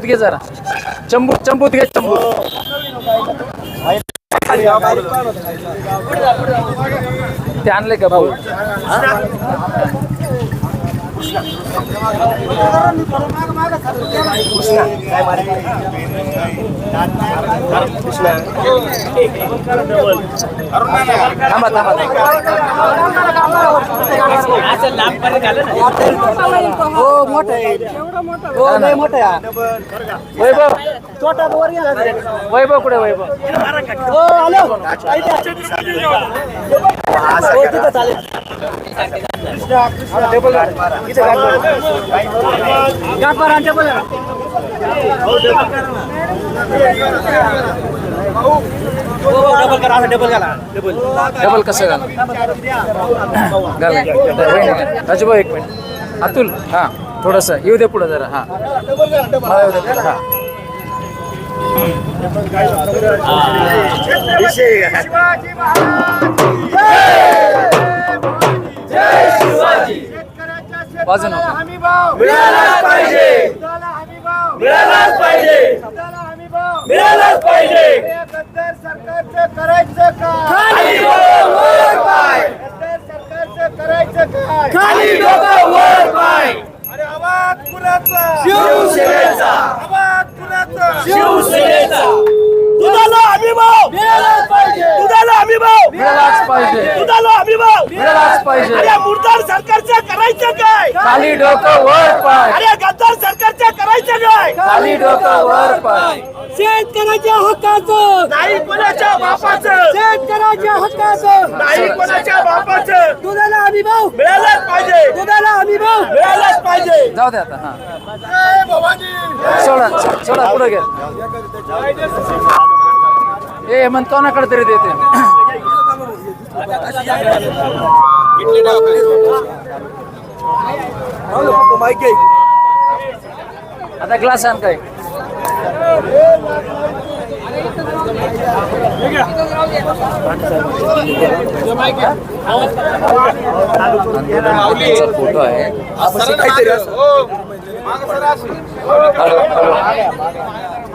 चंबूत घे जरा. चंबू चंबूत घे चंबू ते आणले का भाऊ? थांबा थांबा हो मोठं आहे हो लय मोठं आहे वैभव? छोटा वर गेला वैभव कुठे वैभव हो हॅलो तिथं चालेल हो, डबल करा डबल डबल डबल कसं घाल राजूभाऊ एक मिनिट. अतुल हा थोडस. येऊ दे पुढे जरा हा. मला येऊ दे हां हा. वाजू नको. मिळालाच पाहिजे. मिळालाच पाहिजे. मिळालाच पाहिजे. सरकारचं करायचं काय सरकारचं करायचं काय खाली डोकं वर पाय. अरे आवाज कुणाचा? शिवसेनेचा. आवाज कुणाचा? शिवसेनेचा दुधाला हमीभाव मिळालाच पाहिजे दुधाला हमीभाव मिळालाच पाहिजे. दुधाला हमीभाव मिळालाच पाहिजे. अरे मुर्दार सरकारचं करायचं काय? खाली डोकं वर पाय. अरे गद्दार सरकारचं करायचं काय? खाली डोकं वर पाय. शेतकऱ्याच्या हक्काचं. नाही कोणाच्या बापाचं. शेतकऱ्याच्या हक्काचं. नाही कोणाच्या बापाचं. दुधाला हमी मिळालाच पाहिजे. दुधाला हमी भाऊ मिळालाच पाहिजे. जाऊ दे आता हा. सोडा सोडा पुढे घे. ए मन कोणाकडे तरी देते. आता ग्लास आण काय? फोटो आहे हॅलो हॅलो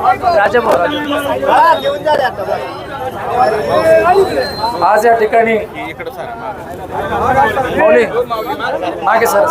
ए. राजा भाऊ, राजा. आज या ठिकाणी मागे सर